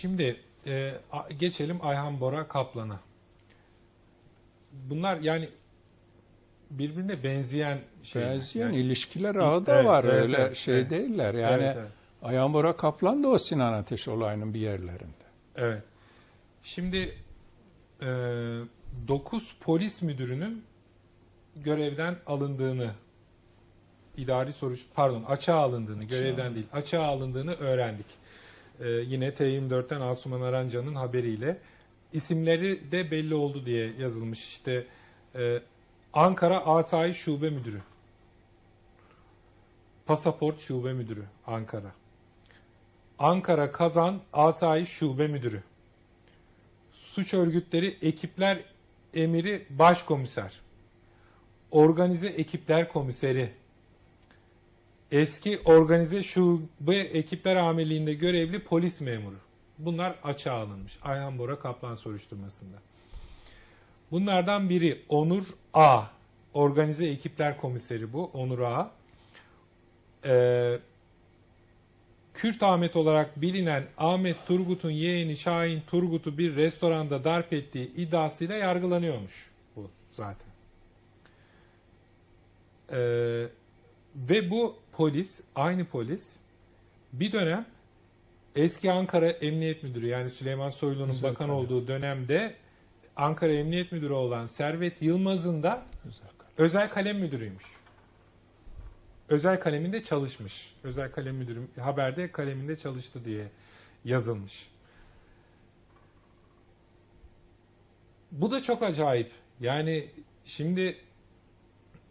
Şimdi e, geçelim Ayhan Bora Kaplan'a. Bunlar yani birbirine benzeyen şeyler. Benzeyen Yani- ilişkiler ağı da Evet, var. evet, Öyle evet, şey evet. değiller. Yani Evet, evet. Ayhan Bora Kaplan da o Sinan Ateş olayının bir yerlerinde. Evet. Şimdi 9 polis müdürünün görevden alındığını idari soruş pardon açığa alındığını görevden değil açığa alındığını öğrendik. E, yine T24'ten Asuman Aranca'nın haberiyle isimleri de belli oldu diye yazılmış. İşte e, Ankara Asayiş Şube Müdürü. Pasaport Şube Müdürü Ankara. Ankara Kazan Asayiş Şube Müdürü. Suç Örgütleri Ekipler Emiri Başkomiser. Organize Ekipler Komiseri. Eski Organize Şube Ekipler Amirliğinde görevli polis memuru. Bunlar açığa alınmış. Ayhan Bora Kaplan soruşturmasında. Bunlardan biri Onur A. Organize Ekipler Komiseri bu. Onur A. Ee, Kürt Ahmet olarak bilinen Ahmet Turgut'un yeğeni Şahin Turgut'u bir restoranda darp ettiği iddiasıyla yargılanıyormuş bu zaten. Ee, ve bu polis, aynı polis bir dönem eski Ankara Emniyet Müdürü yani Süleyman Soylu'nun Güzel bakan tabii. olduğu dönemde Ankara Emniyet Müdürü olan Servet Yılmaz'ın da Güzel karar. özel kalem müdürüymüş. Özel kaleminde çalışmış. Özel kalem müdürü haberde kaleminde çalıştı diye yazılmış. Bu da çok acayip. Yani şimdi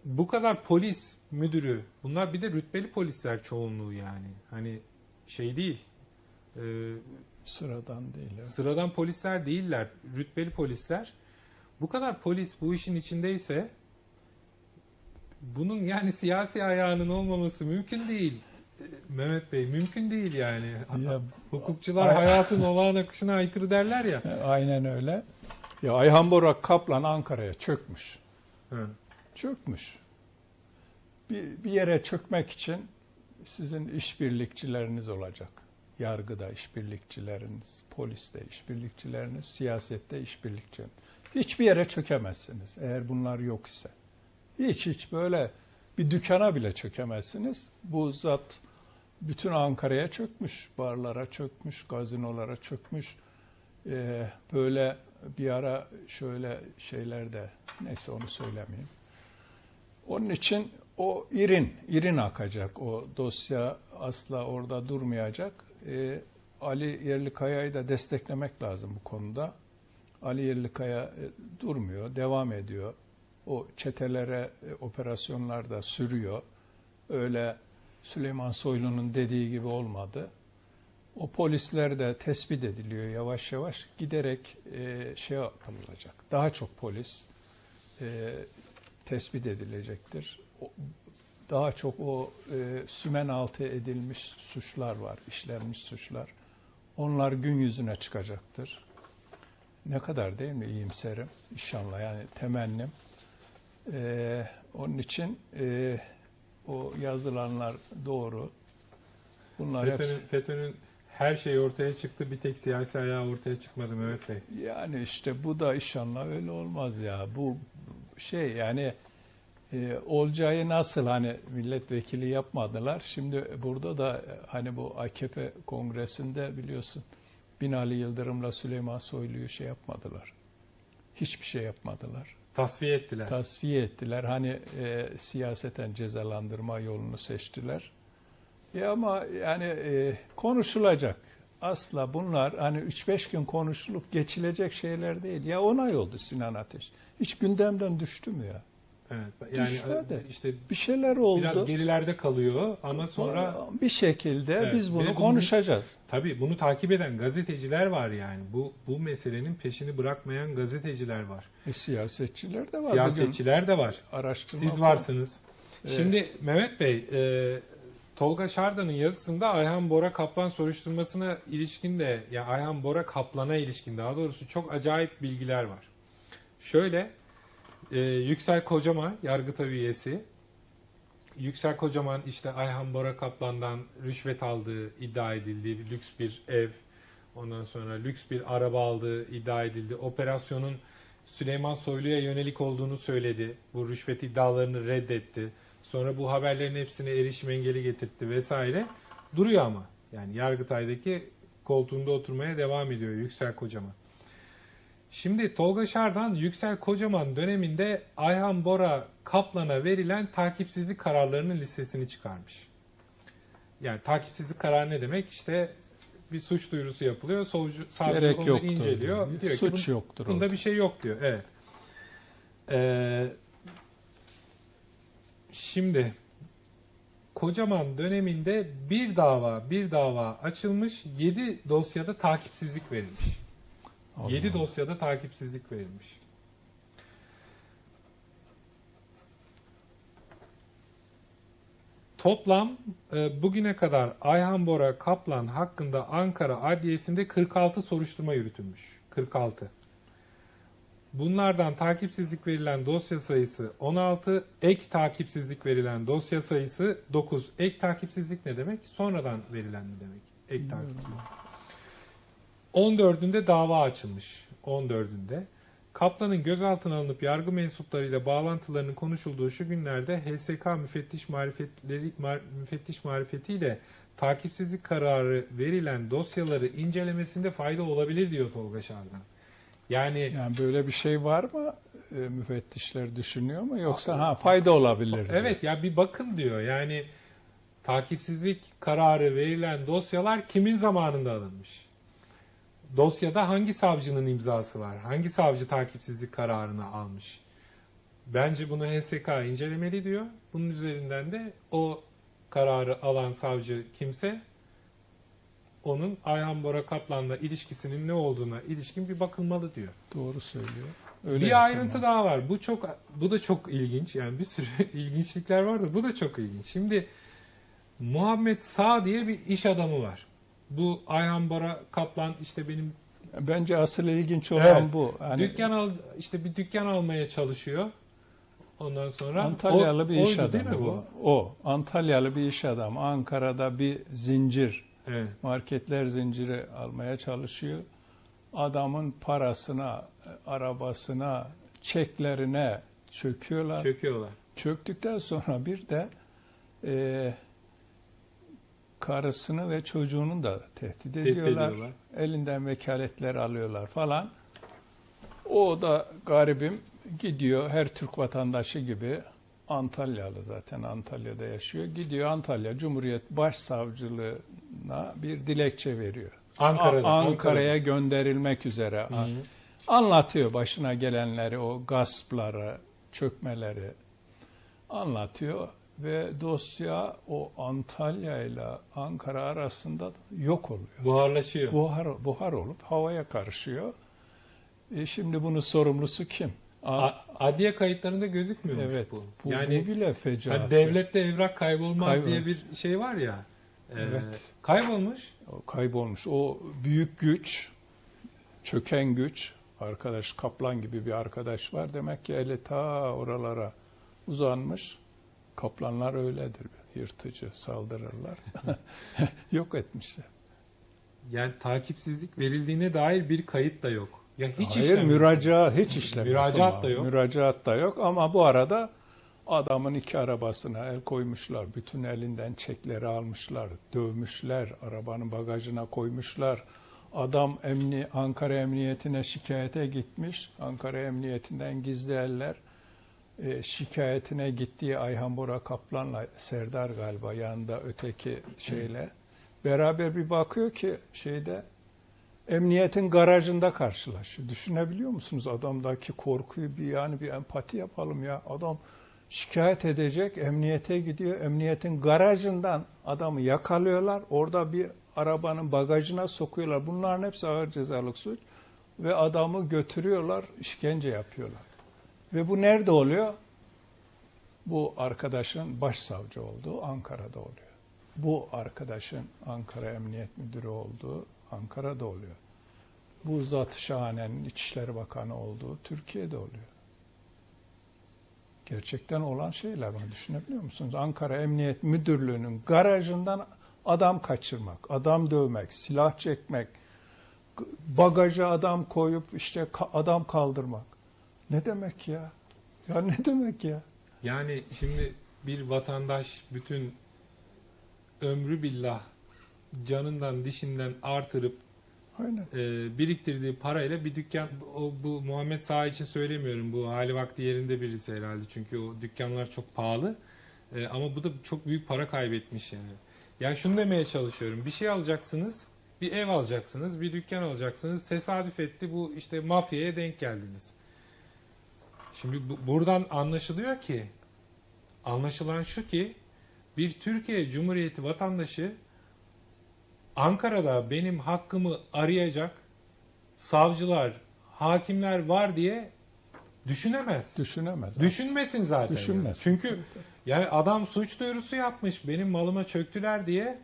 bu kadar polis müdürü, bunlar bir de rütbeli polisler çoğunluğu yani. Hani şey değil. e, Sıradan değil. evet. sıradan polisler değiller, rütbeli polisler. Bu kadar polis bu işin içindeyse bunun yani siyasi ayağının olmaması mümkün değil. Mehmet Bey mümkün değil yani. Ya, Hukukçular Ay- hayatın olağan akışına aykırı derler ya. aynen öyle. Ya Ayhan Bora Kaplan Ankara'ya çökmüş. Hı. Çökmüş. Bir, bir yere çökmek için sizin işbirlikçileriniz olacak. Yargıda işbirlikçileriniz, poliste işbirlikçileriniz, siyasette işbirlikçileriniz. Hiçbir yere çökemezsiniz eğer bunlar yok ise. Hiç hiç böyle bir dükkana bile çökemezsiniz. Bu zat bütün Ankara'ya çökmüş, barlara çökmüş, gazinolara çökmüş. Ee, böyle bir ara şöyle şeyler de neyse onu söylemeyeyim. Onun için o irin, irin akacak. O dosya asla orada durmayacak. Ee, Ali Yerlikaya'yı da desteklemek lazım bu konuda. Ali Yerlikaya e, durmuyor, devam ediyor. O çetelere e, operasyonlar da sürüyor. Öyle Süleyman Soylu'nun dediği gibi olmadı. O polisler de tespit ediliyor yavaş yavaş. Giderek e, şey yapılacak. Daha çok polis e, tespit edilecektir. Daha çok o e, sümen altı edilmiş suçlar var, işlenmiş suçlar. Onlar gün yüzüne çıkacaktır. Ne kadar değil mi iyimserim inşallah yani temennim. E, onun için e, o yazılanlar doğru. Bunlar hepsi FETÖ'nün, FETÖ'nün her şey ortaya çıktı bir tek siyasi ayağı ortaya çıkmadı Mehmet Bey. Yani işte bu da inşallah öyle olmaz ya. Bu şey yani e, Olcay'ı nasıl hani milletvekili yapmadılar. Şimdi burada da e, hani bu AKP kongresinde biliyorsun Binali Yıldırım'la Süleyman Soylu'yu şey yapmadılar. Hiçbir şey yapmadılar. Tasfiye ettiler. Tasfiye ettiler. Hani e, siyaseten cezalandırma yolunu seçtiler. Ya ama yani e, konuşulacak. Asla bunlar hani 3-5 gün konuşulup geçilecek şeyler değil. Ya onay oldu Sinan Ateş. Hiç gündemden düştü mü ya? Evet. Yani Düşmedi. işte Bir şeyler oldu. biraz gerilerde kalıyor ama sonra bir şekilde Evet, biz bunu bunu- konuşacağız. Tabii bunu takip eden gazeteciler var yani. Bu bu meselenin peşini bırakmayan gazeteciler var. E, siyasetçiler de var. Siyasetçiler de var. Bugün araştırma Siz varsınız. Şimdi Mehmet Bey, e, Tolga Şardan'ın yazısında Ayhan Bora Kaplan soruşturmasına ilişkin de, ya Ayhan Bora Kaplan'a ilişkin daha doğrusu çok acayip bilgiler var. Şöyle, e, Yüksel Kocaman, Yargıtay üyesi, Yüksel Kocaman işte Ayhan Bora Kaplan'dan rüşvet aldığı iddia edildiği bir lüks bir ev, Ondan sonra lüks bir araba aldığı iddia edildi. Operasyonun Süleyman Soylu'ya yönelik olduğunu söyledi. Bu rüşvet iddialarını reddetti. Sonra bu haberlerin hepsine erişim engeli getirtti vesaire. Duruyor ama. Yani Yargıtay'daki koltuğunda oturmaya devam ediyor Yüksel Kocaman. Şimdi Tolga Şardan Yüksel Kocaman döneminde Ayhan Bora Kaplan'a verilen takipsizlik kararlarının listesini çıkarmış. Yani takipsizlik kararı ne demek? İşte bir suç duyurusu yapılıyor. Savcı, savcı Gerek onu yoktur. inceliyor. diyor. Ki, Suç "Bun- yoktur. Bunda orada. bir şey yok diyor. Evet. Ee, şimdi Kocaman döneminde bir dava bir dava açılmış. 7 dosyada takipsizlik verilmiş. Allah 7 Allah. dosyada takipsizlik verilmiş. Toplam e, bugüne kadar Ayhan Bora Kaplan hakkında Ankara Adliyesi'nde 46 soruşturma yürütülmüş. 46. Bunlardan takipsizlik verilen dosya sayısı 16, ek takipsizlik verilen dosya sayısı 9. Ek takipsizlik ne demek? Sonradan verilen mi demek? Ek takipsizlik. 14'ünde dava açılmış. 14'ünde. Kaplan'ın gözaltına alınıp yargı mensuplarıyla bağlantılarının konuşulduğu şu günlerde HSK müfettiş marifetleri mar- müfettiş marifetiyle takipsizlik kararı verilen dosyaları incelemesinde fayda olabilir diyor Tolga Şardan. Yani Yani böyle bir şey var mı? E, müfettişler düşünüyor mu? Yoksa ha fayda olabilir. diyor. evet ya bir bakın diyor. Yani takipsizlik kararı verilen dosyalar kimin zamanında alınmış? Dosyada hangi savcının imzası var? Hangi savcı takipsizlik kararını almış? Bence bunu HSK incelemeli diyor. Bunun üzerinden de o kararı alan savcı kimse onun Ayhan Bora Kaplan'la ilişkisinin ne olduğuna ilişkin bir bakılmalı diyor. Doğru söylüyor. Öyle bir ayrıntı daha var. Bu çok bu da çok ilginç. Yani bir sürü ilginçlikler vardır. Bu da çok ilginç. Şimdi Muhammed Sağ diye bir iş adamı var. Bu Ayhan Bora Kaplan işte benim Bence asıl ilginç olan Evet. bu. Hani dükkan al işte bir dükkan almaya çalışıyor. Ondan sonra Antalyalı o- bir iş oydu adamı bu. O Antalyalı bir iş adamı. Ankara'da bir zincir, Evet. marketler zinciri almaya çalışıyor. Adamın parasına, arabasına, çeklerine çöküyorlar. Çöküyorlar. Çöktükten sonra bir de e, karısını ve çocuğunu da tehdit ediyorlar. ediyorlar. Elinden vekaletler alıyorlar falan. O da garibim gidiyor her Türk vatandaşı gibi Antalyalı zaten Antalya'da yaşıyor. Gidiyor Antalya Cumhuriyet Başsavcılığına bir dilekçe veriyor. Ankara'da. Ankara'ya gönderilmek üzere. Hı hı. Anlatıyor başına gelenleri, o gaspları, çökmeleri anlatıyor ve dosya o Antalya ile Ankara arasında yok oluyor. Buharlaşıyor. Buhar, buhar olup havaya karışıyor. E şimdi bunun sorumlusu kim? A- adliye kayıtlarında gözükmüyormuş evet, bu. bu, yani bu bile fecaat. hani devlette evrak kaybolmaz Kaybol- diye bir şey var ya. Ee, Evet. Kaybolmuş. O kaybolmuş. O büyük güç, çöken güç, arkadaş Kaplan gibi bir arkadaş var. Demek ki eli ta oralara uzanmış. Kaplanlar öyledir. Yırtıcı, saldırırlar. Yok etmişler. Yani takipsizlik verildiğine dair bir kayıt da yok. Ya hiç Hayır, işlem yok. müracaat hiç işlem Müracaat da yok. Müracaat da yok ama bu arada adamın iki arabasına el koymuşlar. Bütün elinden çekleri almışlar. Dövmüşler. Arabanın bagajına koymuşlar. Adam emni Ankara Emniyetine şikayete gitmiş. Ankara Emniyetinden gizli eller e, şikayetine gittiği Ayhan Bora Kaplan'la Serdar galiba yanında öteki şeyle beraber bir bakıyor ki şeyde emniyetin garajında karşılaşıyor. Düşünebiliyor musunuz adamdaki korkuyu bir yani bir empati yapalım ya. Adam şikayet edecek, emniyete gidiyor. Emniyetin garajından adamı yakalıyorlar. Orada bir arabanın bagajına sokuyorlar. Bunların hepsi ağır cezalık suç ve adamı götürüyorlar, işkence yapıyorlar. Ve bu nerede oluyor? Bu arkadaşın başsavcı olduğu Ankara'da oluyor. Bu arkadaşın Ankara Emniyet Müdürü olduğu Ankara'da oluyor. Bu Zat-ı Şahane'nin İçişleri Bakanı olduğu Türkiye'de oluyor. Gerçekten olan şeyler bunu düşünebiliyor musunuz? Ankara Emniyet Müdürlüğü'nün garajından adam kaçırmak, adam dövmek, silah çekmek, bagaja adam koyup işte adam kaldırmak. Ne demek ya? Ya ne demek ya? Yani şimdi bir vatandaş bütün ömrü billah canından dişinden artırıp Aynen. e, biriktirdiği parayla bir dükkan o bu Muhammed Sağ için söylemiyorum bu hali vakti yerinde birisi herhalde çünkü o dükkanlar çok pahalı E, ama bu da çok büyük para kaybetmiş yani. Yani şunu demeye çalışıyorum bir şey alacaksınız bir ev alacaksınız bir dükkan alacaksınız tesadüf etti bu işte mafyaya denk geldiniz. Şimdi bu, buradan anlaşılıyor ki anlaşılan şu ki bir Türkiye Cumhuriyeti vatandaşı Ankara'da benim hakkımı arayacak savcılar, hakimler var diye düşünemez. Düşünemez. Düşünmesin zaten. Düşünmez. yani. Çünkü yani adam suç duyurusu yapmış, benim malıma çöktüler diye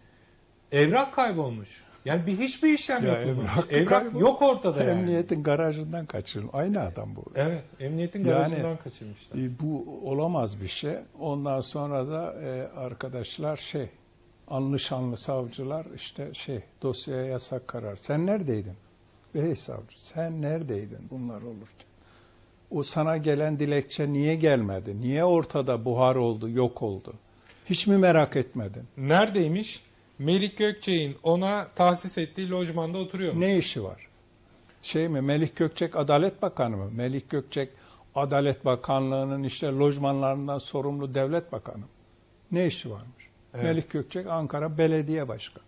evrak kaybolmuş. Yani bir hiçbir işlem Ya yapılmamış. evrak yok ortada yani. Emniyetin garajından kaçırılmış. Aynı adam bu. Evet, emniyetin Yani- garajından kaçırmışlar. E, Bu olamaz bir şey. Ondan sonra da e, arkadaşlar şey anlı şanlı savcılar işte şey dosyaya yasak karar. Sen neredeydin? Bey savcı sen neredeydin bunlar olurken? O sana gelen dilekçe niye gelmedi? Niye ortada buhar oldu, yok oldu? Hiç mi merak etmedin? Neredeymiş? Melik Gökçek'in ona tahsis ettiği lojmanda oturuyormuş. Ne işi var? Şey mi Melik Gökçek Adalet Bakanı mı? Melik Gökçek Adalet Bakanlığı'nın işte lojmanlarından sorumlu devlet bakanı. Ne işi varmış? Evet. Melik Gökçek Ankara Belediye Başkanı.